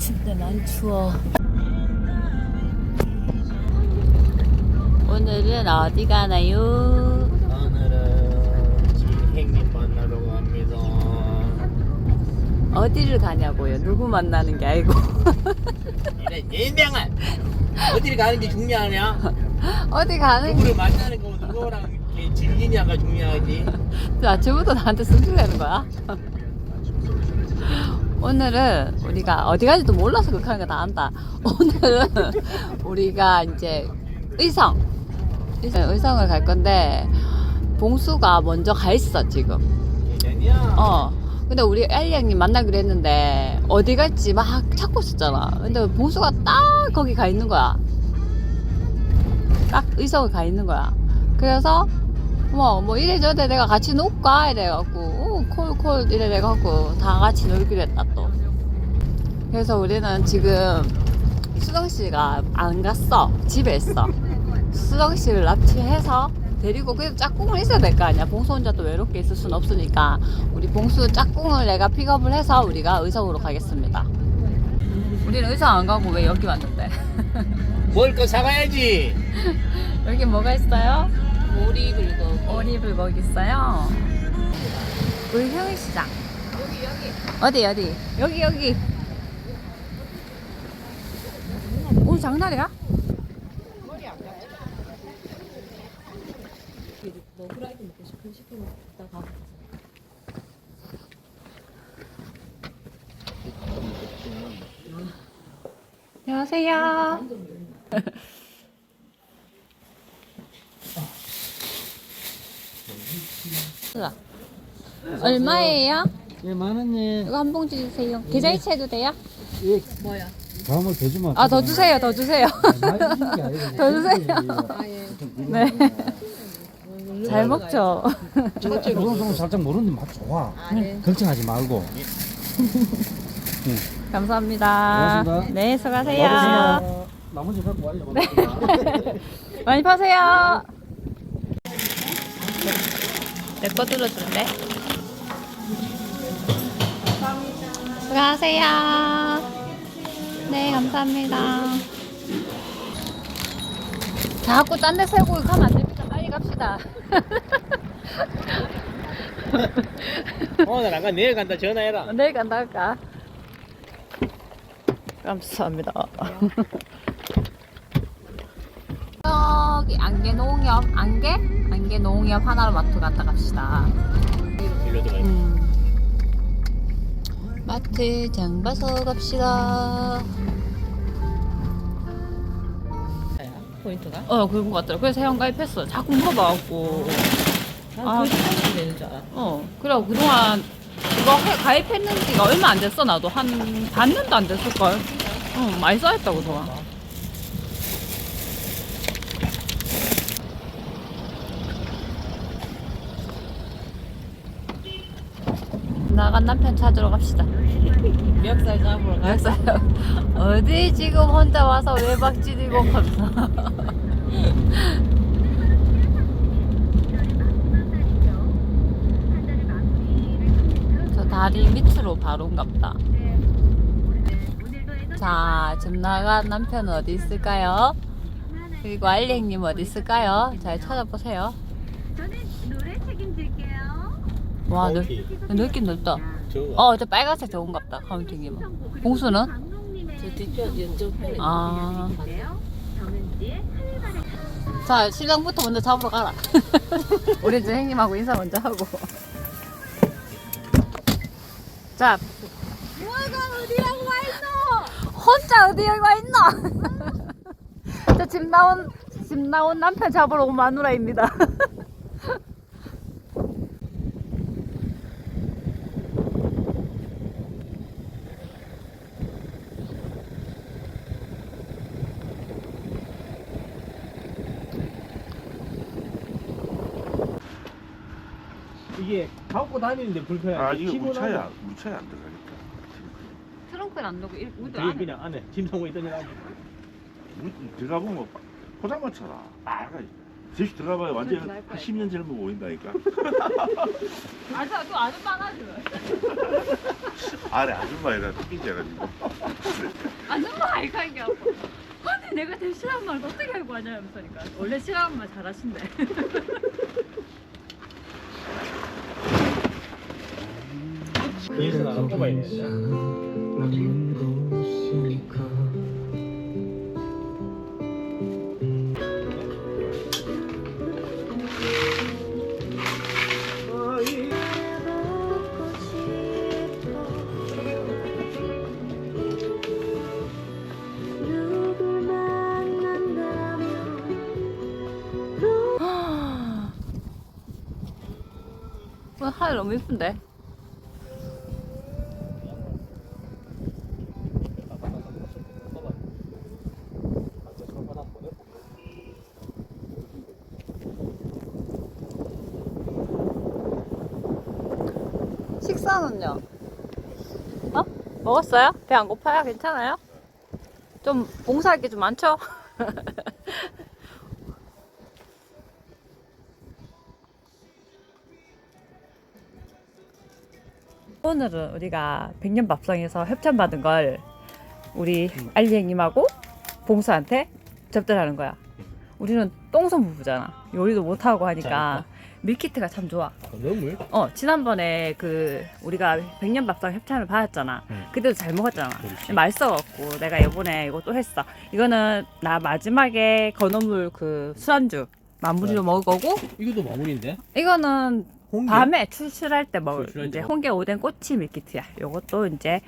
춥다 많이 추워 오늘은 어디 가나요? 오늘은 지행님 만나러 갑니다. 어디를 가냐고요 누구 만나는 게 아니고 이래 예명아 어디를 가는 게 중요하냐? 어디 가는 게 누구를 만나는 거 누구랑 이렇게 즐기냐가 중요하지. 아침부터 나한테 승질내는 거야? 오늘은 우리가 어디 가지도 몰라서 그렇게 하는 거 다 안다. 오늘은 우리가 이제 의성, 의성 의성을 갈 건데 봉수가 먼저 가 있어 지금. 어. 근데 우리 엘리 형님 만나기로 했는데 어디 갈지 막 찾고 있었잖아. 근데 봉수가 딱 거기 가 있는 거야. 딱 의성을 가 있는 거야. 그래서 뭐, 뭐 이래저래 내가 같이 놀까 이래갖고 오, 콜콜 이래 돼갖고 다 같이 놀기로 했다 또. 그래서 우리는 지금 수정 씨가 안 갔어. 집에 있어. 수정 씨를 납치해서 데리고 그래도 짝꿍을 있어야 될 거 아니야. 봉수 혼자 또 외롭게 있을 순 없으니까 우리 봉수 짝꿍을 내가 픽업을 해서 우리가 의성으로 가겠습니다. 우리는 의성 안 가고 왜 여기 왔는데? 먹을 거 사가야지. 여기 뭐가 있어요? 오리 불고 오리 불고기 있어요. 울평 시장. 여기 여기. 어디 어디? 여기 여기. 오늘 장날이야? 너 후라이드 먹고 싶으면 시키면 이따가 안녕하세요. 으아. 얼마예요? 예, 만 원에 이거 한 봉지 주세요. 계좌 이체 해도 돼요? 예, 뭐야? 다음을 더 주면 아 더 주세요, 더 주세요. 더 주세요. 아예 네. 잘 먹죠. 조금조금 살짝 모르는데 맛 좋아. 아예 걱정하지 말고. 감사합니다. 고맙습니다. 네, 수고하세요. 나머지 갖고 와요. 많이 파세요. 내거 들어줄래? 수고하세요. 네, 감사합니다. 자꾸 딴 데 세고 가면 안 됩니다. 빨리 갑시다. 오늘 안 가. 내일 간다. 전화해라. 내일 간다 할까? 감사합니다. 여기 안개 농협 안개 안개 농협 하나로 마트 갔다 갑시다. 일로 들어가. 음. 마트 장 봐서 갑시다. 포인트가? 어 그런 것 같더라. 그래서 회원 가입했어. 자꾸 물어봐갖고. 아. 아, 그렇게 되는 줄 알아. 어 그래 그동안 이거 회- 가입했는 지가 얼마 안 됐어 나도 한 반년도 안 됐을걸. 응 많이 쌓였다 그동안. 나간 남편 찾으러 갑시다. 멱살 잡으러 가. 알았어요. 어디 지금 혼자 와서 외박지리고 감사. 저 다리 밑으로 바로인가 보다. 자, 지금 나간 남편은 어디 있을까요? 그리고 알랭님 어디 있을까요? 잘 찾아보세요. 와, 넓, 오케이. 넓긴 넓다. 저 어, 저 빨간색 좋은가 보다. 카운팅이면. 봉수는? 저 뒤쪽 이쪽 편에. 아. 자, 신랑부터 먼저 잡으러 가라. 우리 이제 형님하고 인사 먼저 하고. 자. 뭐가 어디라고 와 있노? 혼자 어디 여기 와 있노? 저집 나온, 집 나온 남편 잡으러 온 마누라입니다. 이게 갖고 다니는데 불편해. 아 이거 우리 차에 안- 우리 차에 안 들어가니까. 트렁크는 안 넣고, 우리 저기 그냥 안에 짐 사고 있던 애 우리 들어가 보면 포장마차라 있어 셋이 들어가봐야 완전 10년 젊어 보인다니까. 아저 또 아줌마 가지 아래 아줌마이라 삐져가지고. 아줌마 알까 이게? 아파 근데 내가 제일 싫어하는 말 어떻게 알고 하냐 이러니까. 원래 싫어하는 말 잘하신대 그래서 나가 뽑아야 돼. 오늘 하늘 너무 예쁜데 먹었어요? 배 안 고파요? 괜찮아요? 좀 봉사할 게 좀 많죠? 오늘은 우리가 백년밥상에서 협찬받은 걸 우리 알리 형님하고 봉수한테 접대하는 거야. 우리는 똥손 부부잖아. 요리도 못하고 하니까 밀키트가 참 좋아. 너물? 어 지난번에 그 우리가 백년 밥상 협찬을 받았잖아. 응. 그때도 잘 먹었잖아. 그렇지. 맛있어갖고 내가 이번에 이거 또 했어. 이거는 나 마지막에 건어물 그 술안주 마무리로 먹을 거고 이것도 마무리인데? 이거는 홍게? 밤에 출출할 때 먹을 출출할 이제 때 홍게 오뎅 꼬치 밀키트야. 요것도 이제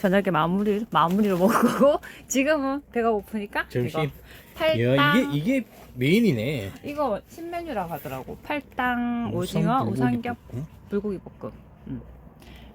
저녁에 마무리 마무리로 먹을 거고 지금은 배가 고프니까 점심. 이거 팔당 야 이게 이게 메인이네. 이거 신메뉴라고 하더라고. 팔당 오징어 우삼겹 볶음? 불고기 볶음. 음.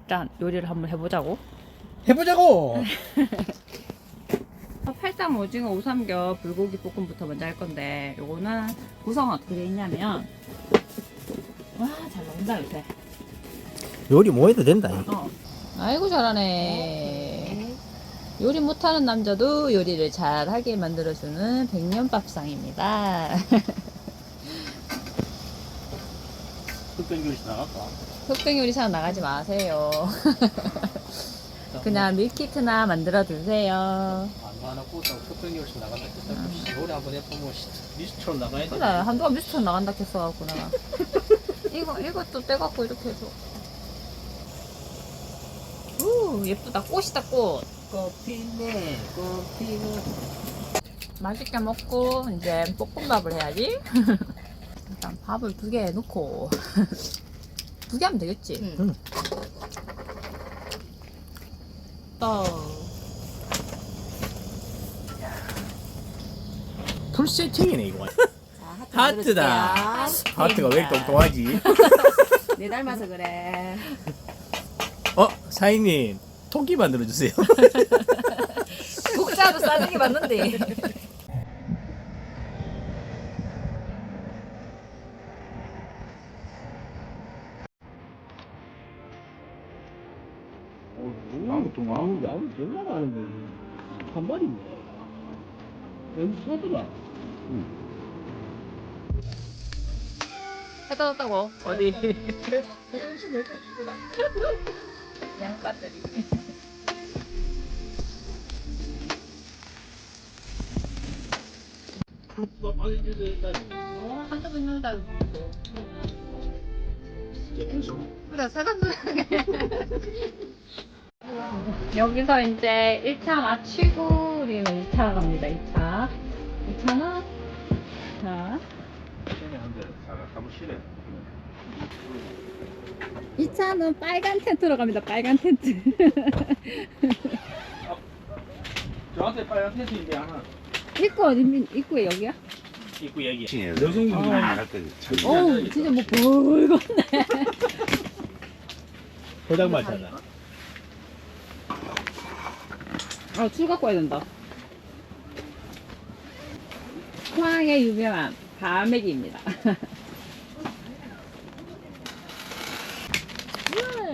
일단 요리를 한번 해보자고. 해보자고. 어, 팔당 오징어 우삼겹 불고기 볶음부터 먼저 할 건데 요거는 구성은 어떻게 돼 있냐면 와 잘 나온다 요새. 요리 뭐 해도 된다. 어. 아이고 잘하네. 요리 못하는 남자도 요리를 잘하게 만들어주는 백년밥상입니다. 흑백 요리 나갈까? 흑백 요리사 나가지 마세요. 그냥 밀키트나 만들어 주세요. 안 나가고 흑백 요리 나간다 했다. 요리 한번 해보면 리스트로 나가야 돼. 그래 한동안 미스터 나간다 했어갖고 내가 이거 이것도 떼갖고 이렇게 해 우 예쁘다 꽃이다 꽃. 꽃피네 꽃피네. 맛있게 먹고 이제 볶음밥을 해야지. 일단 밥을 두 개 넣고 두 개 하면 되겠지. 응. 또 풀 세팅이네 이거. 자, 하트다. 하트가 왜 이렇게 똥똥하지? 내 닮아서 그래. 어 사장님 토끼 만들어 주세요. 국자로 싸는 게 맞는데. 거. 한 마리네. 웬 소들아? 해다 줬다고. 어디? 그래, 사람 여기서 이제 1차 마치고 우리는 2차 갑니다, 2차. 2차는, 자, 사무실에. 2차는 빨간 텐트로 갑니다, 빨간 텐트. 저한테 빨간 텐트인데 하나. 입구 어디, 입구에 여기야? 입구 얘기. 많이 할 때. 참. 어우, 진짜 뭐 붉었네. 포장 마차다. 아, 술 갖고 와야 된다. 포항의 유명한 가메기입니다.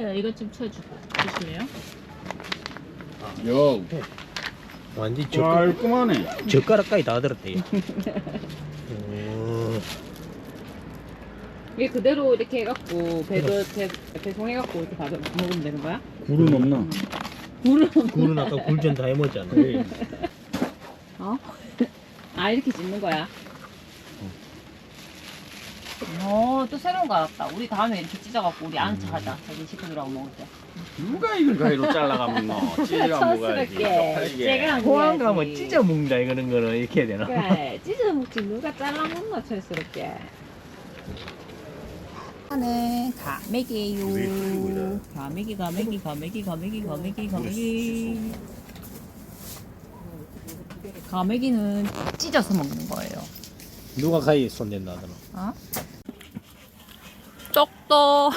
우와, 이것 좀 쳐주고 주실래요? 요. 완전 젓 깔끔하네. 젓가락까지 다 들었대. 오. 이게 그대로 이렇게 해갖고 배도 배, 배송해갖고 이렇게 받아 먹으면 되는 거야? 굴은 없나? 굴은 굴은 아까 굴전 다 해먹었잖아. 아 이렇게 짓는 거야? 어, 또 새로운 거 알았다. 우리 다음에 이렇게 찢어갖고 우리 척 하자. 자기 식구들하고 먹을 때. 누가 이걸 가위로 잘라가면 너 찌가 먹어야지 촌스럽게. 제가 거야지. 가면 찢어 먹는다 이거는 거는 이렇게 해야 되나? 그래, 찢어 먹지. 누가 잘라 먹나, 촌스럽게. 하는 가메기예요. 가메기, 가메기, 가메기, 가메기, 가메기, 가메기. 가메기는 찢어서 먹는 거예요. 누가 가위 손 댄다 하더라. 어? 쪽도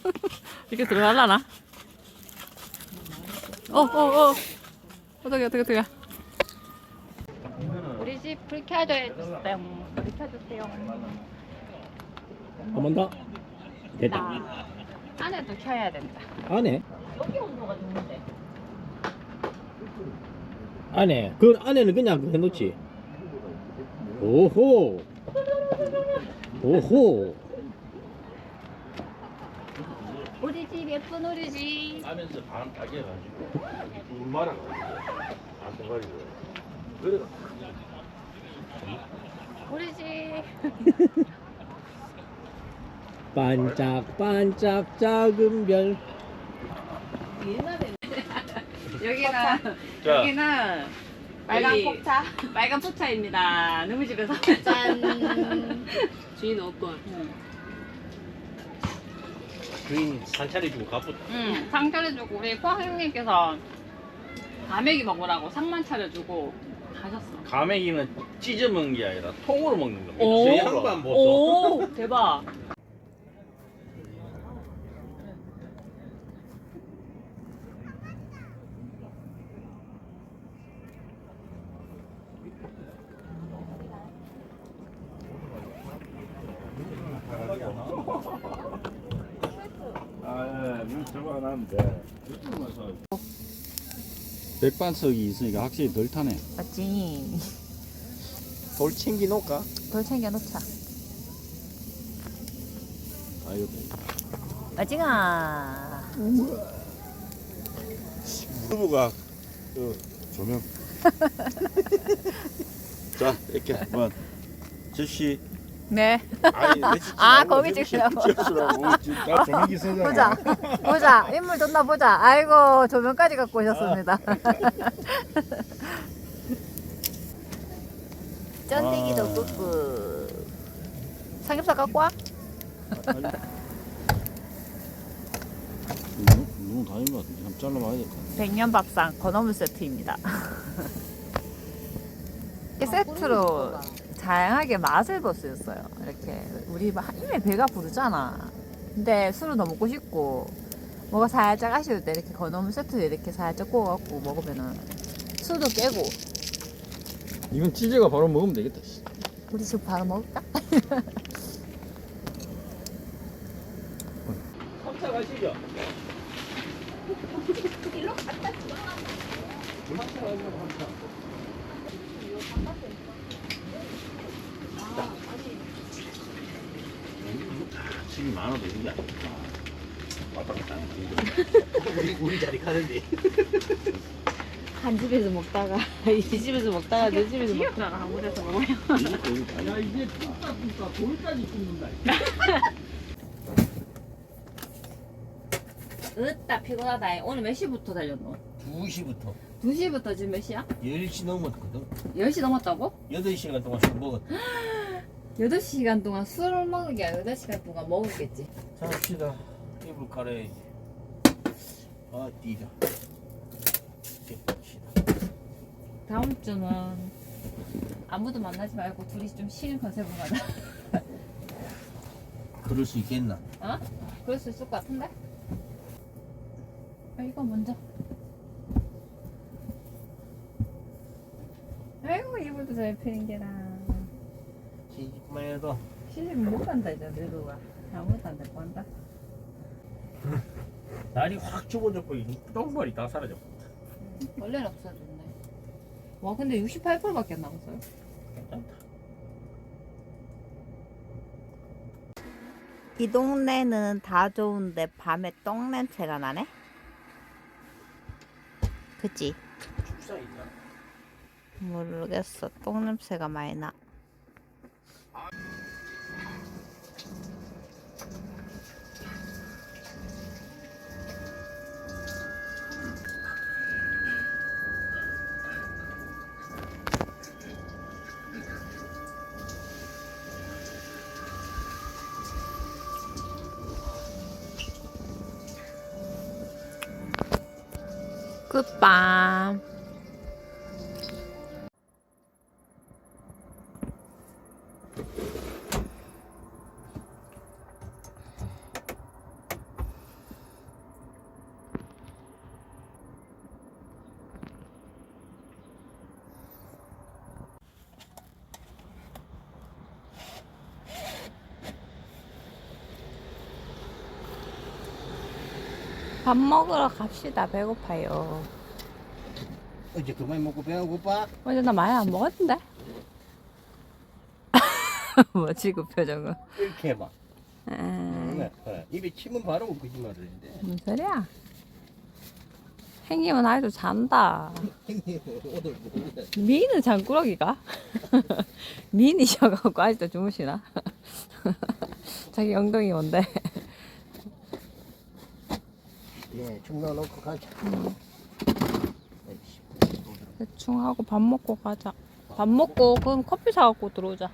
이렇게 들어갈라나? 어, 어, 어. 어떻게, 어떻게, 어떻게. 우리 집 불 켜져 해주세요. 불 켜주세요. 한번 더. 됐다. 나 안에도 켜야 된다. 안에? 여기 온도가 좋은데. 안에. 그 안에는 그냥 그 해놓지. 오호. 오호. 우리 집 예쁜 우리 집. 하면서 바람 타게 해가지고 물 말아가지고 안 돼가지고 그래 우리 집. 반짝반짝 작은 별. 여기는 자 여기는 빨간 여기. 폭차 빨간 폭차입니다. 너무 집에서 짠. 주인 없건. 주인 산차려주고 가쁘다. 응, 상 차려주고 우리 포항 형님께서 가메기 먹으라고 상만 차려주고 가셨어. 가메기는 찢어 먹는 게 아니라 통으로 먹는 겁니다 오. 저 양반 보소. 오, 대박. 하는데 백반석이 있으니까 확실히 덜 타네. 맞지. 돌 챙기 놓을까? 돌 챙겨 놓자. 아이고. 맞지가. 후보가 그 조명 자 이렇게 한번 제시 네. 아니 내 찍지 아, 말고 거기 찍으라고. 찍으라고 지금 나 조명기 세잖아 보자. 보자. 인물 좋나 보자. 아이고, 조명까지 갖고 오셨습니다. 쩐디기도 아. 꾹꾹. 삼겹살 갖고 와? 너무, 너무 다닌 것 같은데. 한번 잘라봐야 될 것 같아. 백년 밥상 건어물 세트입니다. 이 세트로 다양하게 맛을 볼수 있어요. 이렇게 우리 막 이미 배가 부르잖아. 근데 술을 더 먹고 싶고 뭐가 살짝 아쉬울 때 이렇게 건어물 세트 이렇게 살짝 구워갖고 먹으면은 술도 깨고 이건 치즈가 바로 먹으면 되겠다. 씨. 우리 지금 바로 먹을까? 삼차 가시죠. 힘이 많아도 이게 안 좋다 왔다 갔다 하는 우리 우리 자리 가는데. 한 집에서 먹다가 이 집에서 먹다가 내 집에서 먹다가 한 곳에서 먹어요. 야 이제 뚝딱 뚝딱 돌까지 굽는다. 으따 피곤하다. 오늘 몇 시부터 달렸노? 2시부터 2시부터 지금 몇 시야? 10시 넘었거든. 10시 넘었다고? 8시간 동안 술 먹었다. 8시간 동안 술을 먹은 게 아니라 8시간 동안 먹었겠지. 잡시다. 이불 가려야지. 아, 뛰자. 봅시다. 다음 주는 아무도 만나지 말고 둘이 좀 쉬는 컨셉으로 가자. 그럴 수 있겠나? 어? 그럴 수 있을 것 같은데? 아, 이거 먼저. 아이고, 이불도 잘 피는 게라. 시집만 해도 시집 못 간다, 이제 늙어가. 아무것도 안 데리고 간다. 날이 확 죽어졌고 이 똥발이 다 사라졌고. 원래는 없어졌네. 와, 근데 68%밖에 안 남았어요. 괜찮다. 이 동네는 다 좋은데 밤에 똥 냄새가 나네? 그치? 축사 있나? 모르겠어. 똥 냄새가 많이 나. 是吧？ 밥 먹으러 갑시다. 배고파요. 이제 그만 먹고 배가 고파? 어제 나 많이 안 먹었는데? 뭐지 그 표정은? 이렇게 해봐. 음. 입에 침은 바르고 거짓말을 했는데. 무슨 소리야? 행님은 아직도 잔다. 형님 오늘 몰래. 미는 장꾸러기가? 미니셔갖고 아직도 주무시나? 자기 엉덩이 뭔데? 예, 충 넣어놓고 가자. 대충 하고 밥 먹고 가자. 밥 먹고 그럼 커피 사갖고 들어오자.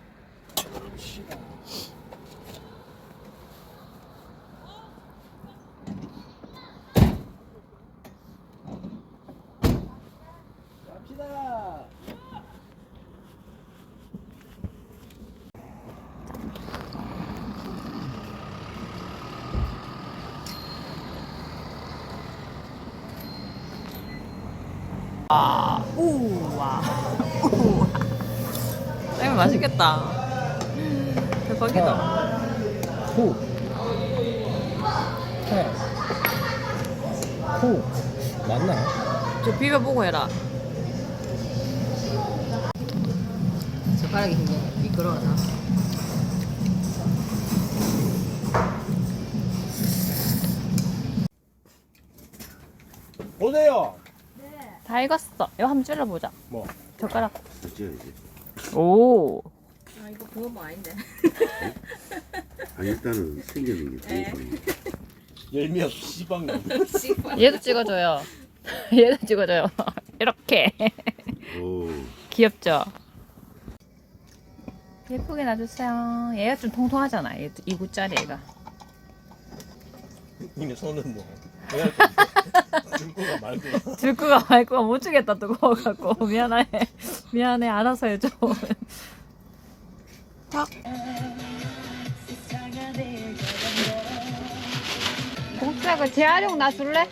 맛있겠다. 대박이다. 후. 해. 후. 맞나? 저 비벼보고 해라. 젓가락이 미끄러워서. 보세요. 다 익었어. 이거 한번 찔러보자. 뭐? 젓가락. 어찌해야지. 오. 아 이거 붕어빵 아닌데. 아 일단은 생기는 게 좋은 열미 없이 시방 얘도 찍어줘요. 얘도 찍어줘요. 이렇게. 오. 귀엽죠? 예쁘게 놔주세요. 얘가 좀 통통하잖아. 얘 2구짜리 얘가. 이미 손은 뭐. 중고가 말고. 들고가 말고가 못 주겠다 뜨거워갖고 미안해. 미안해. 알아서 해줘. 탁. 공주야 그 재활용 놔줄래?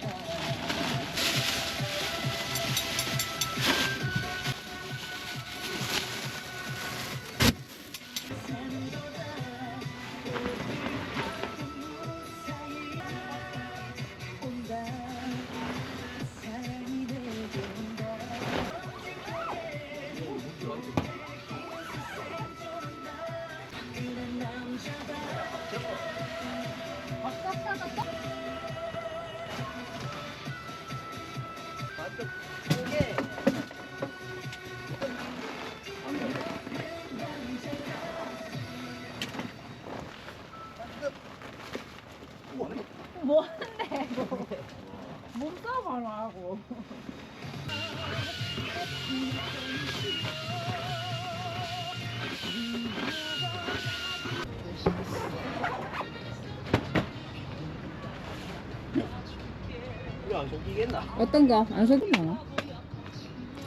어떤 거? 안 속으면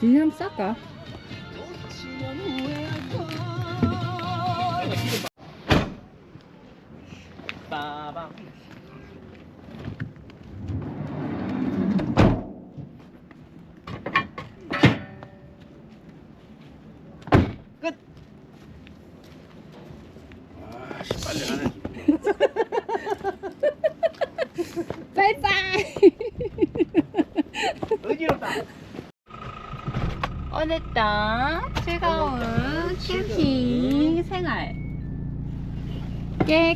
비닐 한번 쌀까?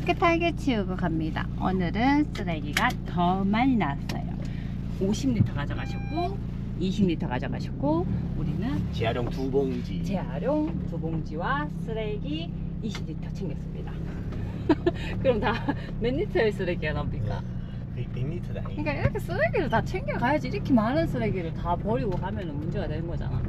깨끗하게 치우고 갑니다. 오늘은 쓰레기가 더 많이 나왔어요. 50리터 가져가셨고 20리터 가져가셨고 우리는 재활용 두 봉지. 재활용 두 봉지와 쓰레기 20리터 챙겼습니다. 그럼 다 몇 리터의 쓰레기가 나옵니까? 100리터다. 그러니까 이렇게 쓰레기를 다 챙겨가야지 이렇게 많은 쓰레기를 다 버리고 가면 문제가 되는 거잖아.